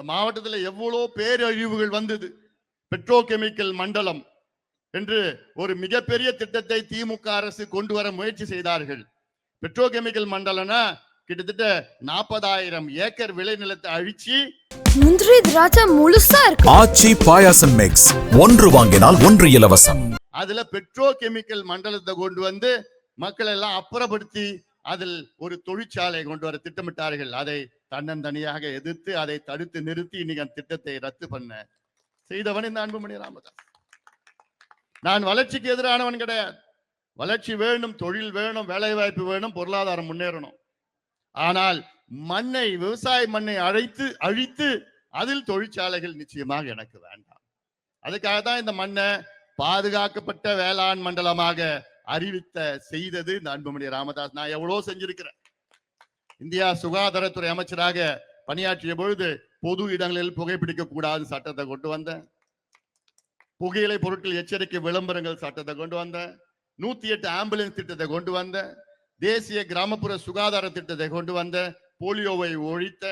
இந்த மாவட்டத்தில் எவ்வளோ பேரழிவுகள் வந்தது. பெட்ரோ கெமிக்கல் மண்டலம் என்று ஒரு மிகப்பெரிய திட்டத்தை திமுக அரசு கொண்டு வர முயற்சி செய்தார்கள். பெட்ரோ கெமிக்கல் மண்டலம்னா கிட்டத்தட்ட நாற்பதாயிரம் ஏக்கர் விளைநிலத்தை அழிச்சு முந்திரி திராட்சை முழுசா இருக்கு. ஆச்சி பாயாசம் மிக்ஸ் ஒன்று வாங்கினால் ஒன்று இலவசம். அதுல பெட்ரோ கெமிக்கல் மண்டலத்தை கொண்டு வந்து மக்கள் எல்லாம் அப்புறப்படுத்தி அதில் ஒரு தொழிற்சாலை கொண்டு வர திட்டமிட்டார்கள். அதை தன்னந்தனியாக எதிர்த்து அதை தடுத்து நிறுத்தி இன்னைக்கு அந்த திட்டத்தை ரத்து பண்ண. செய்தவன் இந்த அன்புமணி ராமதாஸ். நான் வளர்ச்சிக்கு எதிரானவன் கிடையாது. வளர்ச்சி வேணும் தொழில் வேணும் வேலை வாய்ப்பு வேணும் பொருளாதாரம் முன்னேறணும். ஆனால் மண்ணை விவசாய மண்ணை அழைத்து அழித்து அதில் தொழிற்சாலைகள் நிச்சயமாக எனக்கு வேண்டாம். அதுக்காக தான் இந்த மண்ணை பாதுகாக்கப்பட்ட வேளாண் மண்டலமாக அறிவித்த செய்தது இந்த அன்புமணி ராமதாஸ். நான் எவ்வளவு செஞ்சிருக்கிறேன். இந்தியா சுகாதாரத்துறை அமைச்சராக பணியாற்றிய பொழுது பொது இடங்களில் புகைப்பிடிக்க கூடாது சட்டத்தை கொண்டு வந்தேன். புகையிலை பொருட்கள் எச்சரிக்கை விளம்பரங்கள் சட்டத்தை கொண்டு வந்தேன். நூத்தி எட்டு ஆம்புலன்ஸ் திட்டத்தை கொண்டு வந்தேன். தேசிய கிராமப்புற சுகாதார திட்டத்தை கொண்டு வந்தேன். போலியோவை ஒழித்த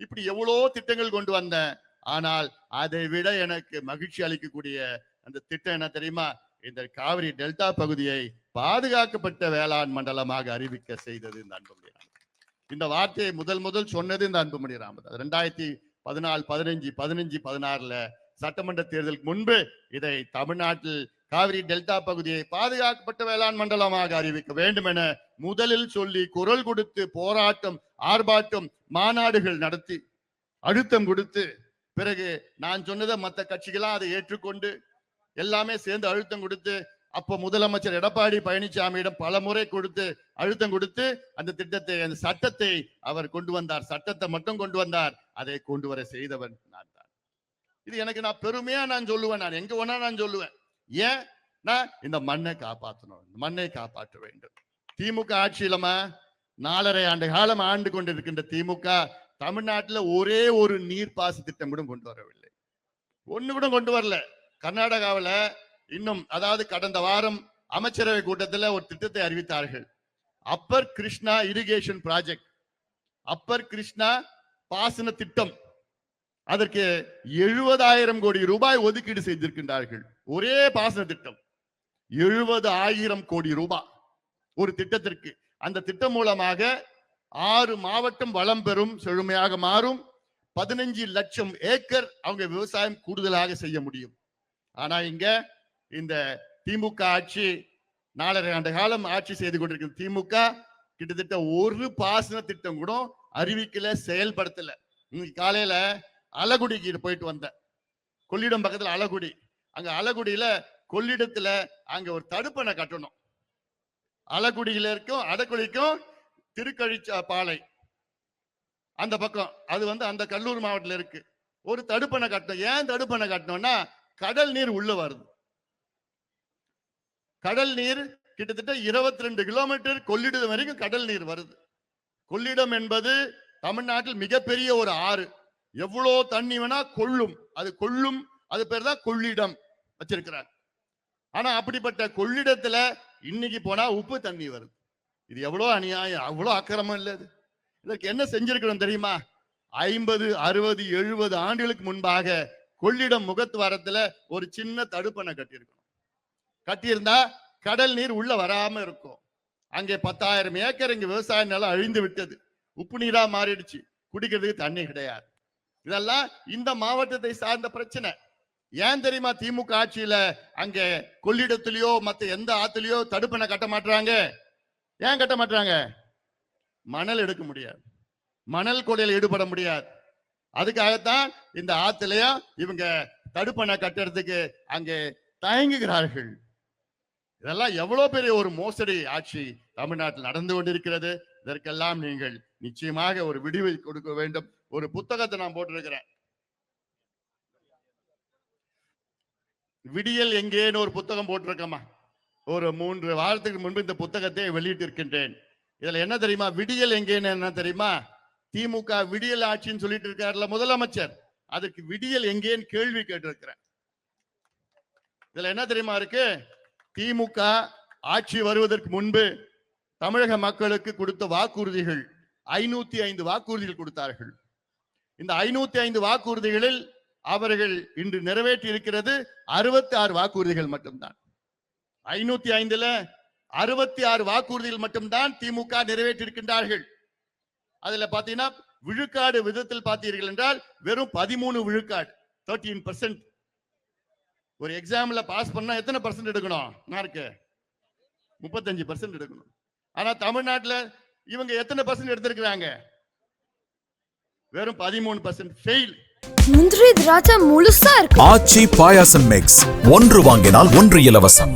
இப்படி எவ்வளோ திட்டங்கள் கொண்டு வந்தேன். ஆனால் அதை விட எனக்கு மகிழ்ச்சி அளிக்கக்கூடிய அந்த திட்டம் என்ன தெரியுமா? இந்த காவிரி டெல்டா பகுதியை பாதுகாக்கப்பட்ட வேளாண் மண்டலமாக அறிவிக்க செய்தது இந்த இந்த வார்த்தையை முதல் முதல் சொன்னது இந்த அன்புமணி ராமதாஸ். ரெண்டாயிரத்தி பதினாலு பதினஞ்சு பதினஞ்சு பதினாறுல சட்டமன்ற தேர்தலுக்கு முன்பு இதை தமிழ்நாட்டில் காவிரி டெல்டா பகுதியை பாதுகாக்கப்பட்ட வேளாண் மண்டலமாக அறிவிக்க வேண்டும் என முதலில் சொல்லி குரல் கொடுத்து போராட்டம் ஆர்ப்பாட்டம் மாநாடுகள் நடத்தி அழுத்தம் கொடுத்து பிறகு நான் சொன்னதை மற்ற கட்சிகளாம் அதை ஏற்றுக்கொண்டு எல்லாமே சேர்ந்து அழுத்தம் கொடுத்து அப்போ முதலமைச்சர் எடப்பாடி பழனிசாமியிடம் பல முறை கொடுத்து அழுத்தம் கொடுத்து அந்த திட்டத்தை அந்த சட்டத்தை அவர் கொண்டு வந்தார். சட்டத்தை மட்டும் கொண்டு வந்தார். அதை கொண்டு வர செய்தவன் நான் தான். இது எனக்கு நான் பெருமையா நான் சொல்லுவேன். நான் எங்க வேணா நான் சொல்லுவேன். ஏன்? நான் இந்த மண்ணை காப்பாற்றணும் இந்த மண்ணை காப்பாற்ற வேண்டும். திமுக ஆட்சியிலமா நாலரை ஆண்டு காலம் ஆண்டு கொண்டிருக்கின்ற திமுக தமிழ்நாட்டுல ஒரே ஒரு நீர்ப்பாச திட்டம் கூட கொண்டு வரவில்லை. ஒண்ணு கூட கொண்டு வரல. கர்நாடகாவுல இன்னும் அதாவது கடந்த வாரம் அமைச்சரவை கூட்டத்துல ஒரு திட்டத்தை அறிவித்தார்கள். Upper Krishna irrigation project upper Krishna பாசன திட்டம். அதற்கு எழுபதாயிரம் கோடி ரூபாய் ஒதுக்கீடு செய்திருக்கின்றார்கள் ஒரே பாசன திட்டம். எழுபது ஆயிரம் கோடி ரூபாய். ஒரு திட்டத்திற்கு. அந்த திட்டம் மூலமாக ஆறு மாவட்டம் வளம் பெறும் செழுமையாக மாறும். பதினஞ்சு லட்சம் ஏக்கர் அவங்க விவசாயம் கூடுதலாக செய்ய முடியும். ஆனா இங்க இந்த திமுக ஆட்சி நாலரை ஆண்டு காலம் ஆட்சி செய்து கொண்டிருக்கிற திமுக கிட்டத்தட்ட ஒரு பாசன திட்டம் கூட அறிவிக்கல செயல்படுத்தல. இன்னைக்கு காலையில அலகுடிக்கு போயிட்டு வந்தேன். கொள்ளிடம் பக்கத்துல அலகுடி. அங்க அலகுடியில கொள்ளிடத்துல அங்க ஒரு தடுப்பணை கட்டணும். அலகுடியில இருக்கும் அடக்குடிக்கும் திருக்கழிச்ச பாலை. அந்த பக்கம். அது வந்து அந்த கல்லூர் மாவட்டத்தில் இருக்கு. ஒரு தடுப்பணை கட்டணும். ஏன் தடுப்பணை கட்டணும்னா கடல் நீர் உள்ள வருது. கடல் நீர் கிட்டத்தட்ட இருபத்தி ரெண்டு கிலோமீட்டர் கொள்ளிடம் வரைக்கும் கடல் நீர் வருது. கொள்ளிடம் என்பது தமிழ்நாட்டில் மிகப்பெரிய ஒரு ஆறு. எவ்வளோ தண்ணி வேணா கொள்ளும். அது கொள்ளும். அது பேர் தான் கொள்ளிடம் வச்சிருக்கிறாங்க. ஆனா அப்படிப்பட்ட கொள்ளிடத்துல இன்னைக்கு போனா உப்பு தண்ணி வருது. இது எவ்வளோ அநியாயம்? அவ்வளோ அக்கிரமம் இல்லை இது இதற்கு என்ன செஞ்சிருக்கணும் தெரியுமா? ஐம்பது அறுபது எழுபது ஆண்டுகளுக்கு முன்பாக கொள்ளிடம் முகத்துவாரத்துல ஒரு சின்ன தடுப்பணை கட்டியிருக்கணும் கட்டியிருந்தா கடல் நீர் உள்ள வராம இருக்கும். அங்கே பத்தாயிரம் ஏக்கர் இங்க விவசாய நிலம் அழிந்து விட்டது. உப்பு நீரா மாறிடுச்சு. குடிக்கிறதுக்கு தண்ணி கிடையாது. இதெல்லாம் இந்த மாவட்டத்தை சார்ந்த பிரச்சனை. ஏன் தெரியுமா? திமுக ஆட்சியில அங்க கொள்ளிடத்திலயோ மத்த எந்த ஆத்துலயோ தடுப்பணை கட்ட மாட்டாங்க ஏன் கட்ட மாட்டாங்க மணல் எடுக்க முடியாது. மணல் கொடையில் ஈடுபட முடியாது. அதுக்காகத்தான் இந்த ஆத்துலயும் இவங்க தடுப்பணை கட்டுறதுக்கு அங்கே தயங்குகிறார்கள். இதெல்லாம் எவ்வளவு பெரிய ஒரு மோசடி ஆட்சி தமிழ்நாட்டில் நடந்து கொண்டிருக்கிறது. இதற்கெல்லாம் நீங்கள் நிச்சயமாக ஒரு விடுவி கொடுக்க வேண்டும். ஒரு புத்தகத்தை நான் போட்டிருக்கிறேன். விடியல் எங்கேன்னு ஒரு புத்தகம் போட்டிருக்கமா ஒரு மூன்று வாரத்துக்கு முன்பு இந்த புத்தகத்தை வெளியிட்டிருக்கின்றேன். இதுல என்ன தெரியுமா? விடியல் எங்கேன்னு என்ன தெரியுமா? திமுக விடியல் ஆட்சின்னு சொல்லிட்டு இருக்காருல முதலமைச்சர். அதுக்கு விடியல் எங்கேன்னு கேள்வி கேட்டிருக்கிறேன். இதுல என்ன தெரியுமா இருக்கு? திமுக ஆட்சி வருவதற்கு முன்பு தமிழக மக்களுக்கு கொடுத்த வாக்குறுதிகள் ஐநூத்தி ஐந்து வாக்குறுதிகள் கொடுத்தார்கள். இந்த ஐநூத்தி ஐந்து வாக்குறுதிகளில் அவர்கள் இன்று நிறைவேற்றி இருக்கிறது அறுபத்தி ஆறு வாக்குறுதிகள் மட்டும்தான். ஐநூத்தி ஐந்துல அறுபத்தி ஆறு வாக்குறுதிகள் மட்டும்தான் திமுக நிறைவேற்றியிருக்கின்றார்கள். அதுல பாத்தீங்கன்னா விழுக்காடு விதத்தில் பார்த்தீர்கள் என்றால் வெறும் பதிமூணு விழுக்காடு தேர்ட்டீன் பர்சன்ட் ஒரு எக்ஸாம்ல பாஸ் பண்ணா எத்தனை பர்சன்ட் எடுக்கணும்? மார்க்கு முப்பத்தஞ்சு பர்சன்ட் எடுக்கணும். ஆனா தமிழ்நாட்டுல இவங்க எத்தனை பர்சன்ட் எடுத்திருக்கிறாங்க? வெறும் பதிமூணு பர்சன்ட் ஃபெயில் முந்திரி திராட்சை முழுசா இருக்கு. ஆச்சி பாயாசம் மிக்ஸ் ஒன்று வாங்கினால் ஒன்று இலவசம்.